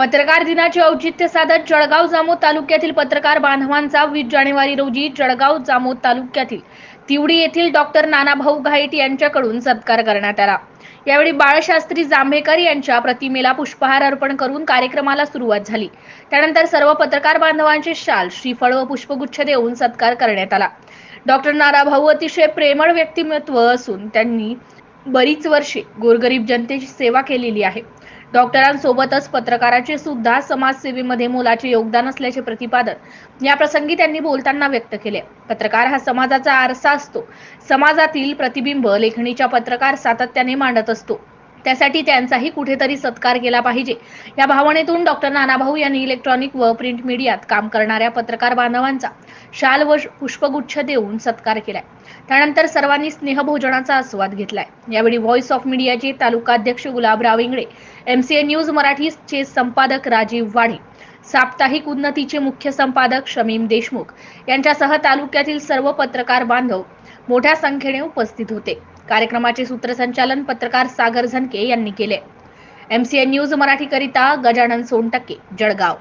पत्रकार दिनाचे औचित्य साधत जळगाव जामोद तालुक्यातील पत्रकार बांधवांचा वीस जानेवारी रोजी जळगाव जामोद तालुक्यातील तिवडी येथील डॉक्टर नानाभाऊ घाईट यांच्याकडून सत्कार करण्यात आला. यावेळी बाळशास्त्री जांभेकर यांच्या प्रतिमेला पुष्पहार अर्पण करून कार्यक्रमाला सुरुवात झाली. त्यानंतर सर्व पत्रकार बांधवांचे शाल श्रीफळ व पुष्पगुच्छ देऊन सत्कार करण्यात आला. डॉक्टर नानाभाऊ अतिशय प्रेमळ व्यक्तिमत्व असून त्यांनी बरीच वर्षे गोरगरीब जनतेची सेवा केलेली आहे. डॉक्टरांसोबतच पत्रकाराचे सुद्धा समाजसेवेमध्ये मोलाचे योगदान असल्याचे प्रतिपादन या प्रसंगी त्यांनी बोलताना व्यक्त केले. पत्रकार हा समाजाचा आरसा असतो. समाजातील प्रतिबिंब लेखणीच्या पत्रकार सातत्याने मांडत असतो. त्यासाठी त्यांचाही कुठेतरी सत्कार केला पाहिजे. या भावनेतून डॉक्टर नानाभाऊ यांनी इलेक्ट्रॉनिक व प्रिंट मीडियात काम करणाऱ्या पत्रकार बांधवांचा शाल व पुष्पगुच्छ देऊन सत्कार केलाय. त्यानंतर सर्वांनी स्नेहभोजनाचा आस्वाद घेतलाय. यावेळी व्हॉइस ऑफ मीडियाचे तालुका अध्यक्ष गुलाबराव इंगळे एमसीए न्यूज मराठीचे संपादक राजीव वाढे साप्ताहिक उन्नतीचे मुख्य संपादक शमीम देशमुख यांच्यासह तालुक्यातील सर्व पत्रकार बांधव मोठ्या संख्येने उपस्थित होते. कार्यक्रमाचे सूत्रसंचालन पत्रकार सागर झनके यांनी केले. एमसीएन न्यूज मराठीकरिता गजानन सोनटक्के जळगाव.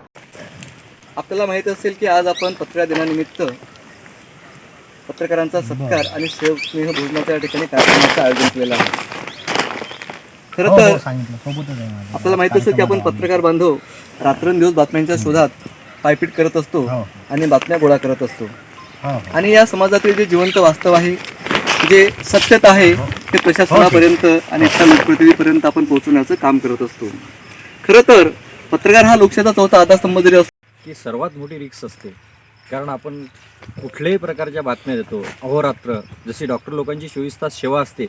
आपल्याला माहीत असेल की आज आपण पत्रकार दिनानिमित्त पत्रकारांचा सत्कार आणि स्नेह भोजनाच्या ठिकाणी कार्यक्रमाचं आयोजन केलेलं आहे. खरं हो, तर हो, माझं. आपल्याला माहीत असेल की आपण पत्रकार बांधव रात्रंदिवस बातम्यांच्या शोधात पायपीट करत असतो हो. आणि बातम्या गोळा करत असतो. आणि या समाजातील जे जिवंत वास्तव आहे जे सत्यता आहे ते प्रशासनापर्यंत आणि इथल्या लोकप्रतिनिधीपर्यंत आपण पोहोचवण्याचं काम करत असतो. खरं तर पत्रकार हा लोकशाहीचा चौथा आधारस्तंभ जरी असतो की सर्वात मोठी रिक्स असते. कारण आपण कुठल्याही प्रकारच्या बातम्या देतो अहोरात्र जशी डॉक्टर लोकांची चोवीस तास सेवा असते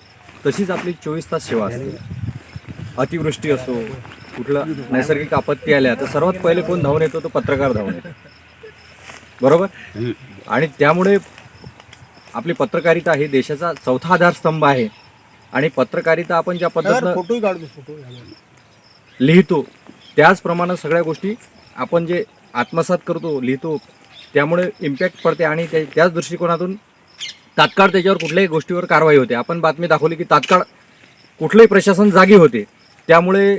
तशीच आपली चोवीस तास सेवा असते. अतिवृष्टी असो कुठलं नैसर्गिक आपत्ती आल्या तर सर्वात पहिले कोण धावून येतो? तो पत्रकार धावून येतो. बरोबर? आणि त्यामुळे आपली पत्रकारिता ही देशाचा चौथा आधारस्तंभ आहे. आणि पत्रकारिता आपण ज्या पद्धतीनं लिहितो त्याचप्रमाणे सगळ्या गोष्टी आपण जे आत्मसात करतो लिहितो त्यामुळे इम्पॅक्ट पडते आणि त्या त्याच दृष्टिकोनातून तात्काळ त्याच्यावर कुठल्याही गोष्टीवर कारवाई होते. आपण बातमी दाखवली की तात्काळ कुठलंही प्रशासन जागी होते. त्यामुळे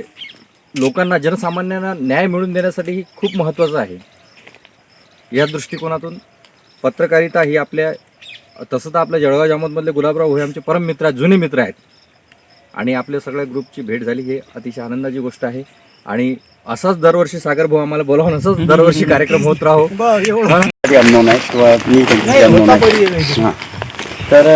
लोकांना जनसामान्यांना न्याय मिळवून देण्यासाठी ही खूप महत्त्वाचं आहे. या दृष्टिकोनातून पत्रकारिता ही आपल्या तसं तर आपल्या जळगाव जामोदमधले गुलाबराव हे आमचे परम मित्र आहेत जुने मित्र आहेत. आणि आपल्या सगळ्या ग्रुपची भेट झाली हे अतिशय आनंदाची गोष्ट आहे. आणि असाच दरवर्षी सागर भाऊ आम्हाला बोलावून असंच दरवर्षी कार्यक्रम होत राहो. तर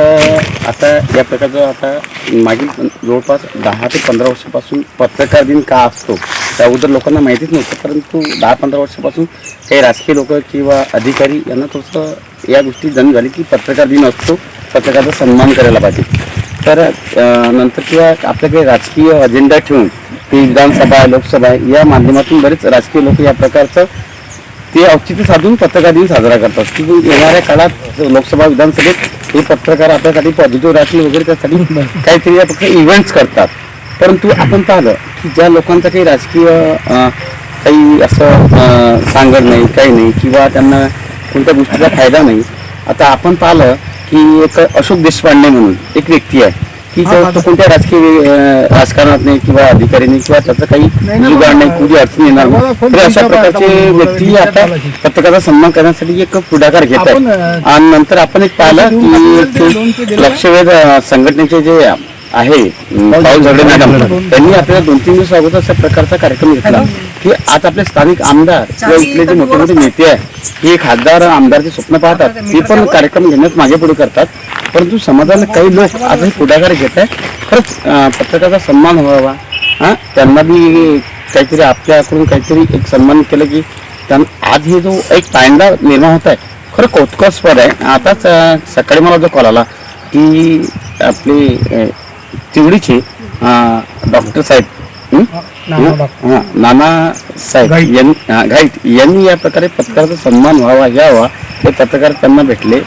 आता या प्रकारचं आता मागील जवळपास दहा ते पंधरा वर्षापासून पत्रकार दिन का असतो त्या अगोदर लोकांना माहितीच नव्हतं परंतु दहा पंधरा वर्षापासून काही राजकीय लोक किंवा अधिकारी यांना थोडंसं या गोष्टी जाणून झाली की पत्रकार दिन असतो पत्रकाराचा सन्मान करायला पाहिजे. तर नंतर किंवा आपल्या काही राजकीय अजेंडा ठेवून ते विधानसभा लोकसभा या माध्यमातून बरेच राजकीय लोक या प्रकारचं ते औचित्य साधून पत्रकार दिन साजरा करतात. की येणाऱ्या काळात लोकसभा विधानसभेत हे पत्रकार आपल्यासाठी पॉझिटिव्ह राहतील वगैरे त्यासाठी काहीतरी या फक्त इव्हेंट्स करतात. परंतु आपण पाहिलं की ज्या लोकांचा काही राजकीय काही असं सांगड नाही काही नाही किंवा त्यांना कोणत्या गोष्टीचा फायदा नाही. आता आपण पाहिलं की एक अशोक देशपांडे म्हणून एक व्यक्ती आहे. की तो कोणत्या राजकीय राजकारणात नाही किंवा अधिकारी नाही किंवा त्याचं काही जुगाड नाही कुठली अडचण येणार नाही. तर अशा प्रकारचे व्यक्ती आता पत्रकाराचा सन्मान करण्यासाठी एक पुढाकार घेत आहेत. आणि नंतर आपण एक पाहिलं की लक्षवेध संघटनेचे जे आहे. पाऊल झगडे मॅडम त्यांनी आपल्याला दोन तीन दिवस अगोदर अशा प्रकारचा कार्यक्रम घेतला की आज आपले स्थानिक आमदार किंवा इथले जे मोठे मोठे नेते आहे हे खासदार आमदारचे स्वप्न पाहतात ते पण कार्यक्रम घेण्यात मागे पुढे करतात. परंतु समाजाला काही लोक आजही पुढाकार घेत आहे खरंच पत्रकाराचा सन्मान व्हावा. हा? त्यांना बी काहीतरी आपल्याकडून काहीतरी एक सन्मान केलं की त्यांना आज हे जो एक पायंडा निर्माण होत आहे खरं कौतुकास्पद आहे. आताच सकाळी मला जो कॉल आला की आपले तिवडीचे डॉक्टर साहेब. नाना साहेब. यांनी घाईत. यांनी या प्रकारे पत्रकाराचा सन्मान व्हावा घ्यावा. हे पत्रकार त्यांना भेटले.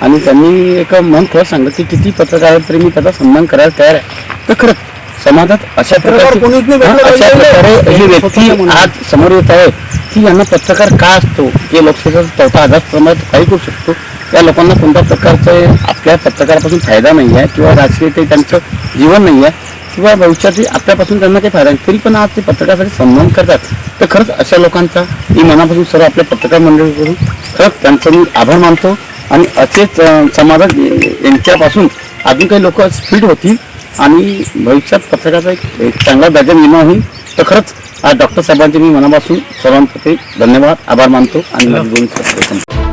आणि त्यांनी एक मन खरं सांगलं की किती पत्रकार तरी मी त्याचा सन्मान करायला तयार आहे. तर खरंच समाजात अशा प्रकारची हा, अशा प्रकारे ही व्यक्ती आज समोर येत आहे. की यांना पत्रकार का असतो? की लोकशाहीचा चौथा आधार काही करू शकतो. त्या लोकांना कोणत्या प्रकारचं आपल्या पत्रकारापासून फायदा नाही आहे किंवा राजकीय ते त्यांचं जीवन नाही आहे किंवा भविष्यात आपल्यापासून त्यांना काही फायदा नाही तरी पण आज ते पत्रकारासाठी सन्मान करतात. तर खरंच अशा लोकांचा मी मनापासून सर्व आपल्या पत्रकार मंडळीकडून खरंच त्यांचा मी आभार मानतो. आणि असेच समाजात यांच्यापासून अजून काही लोक स्पीड होतील आणि भविष्यात पत्रकाराचा एक चांगला दर्जा निर्माण होईल. तर खरंच आज डॉक्टर साहेबांचे मी मनापासून सर्वांप्रती धन्यवाद. आभार मानतो आणि माझी दोन.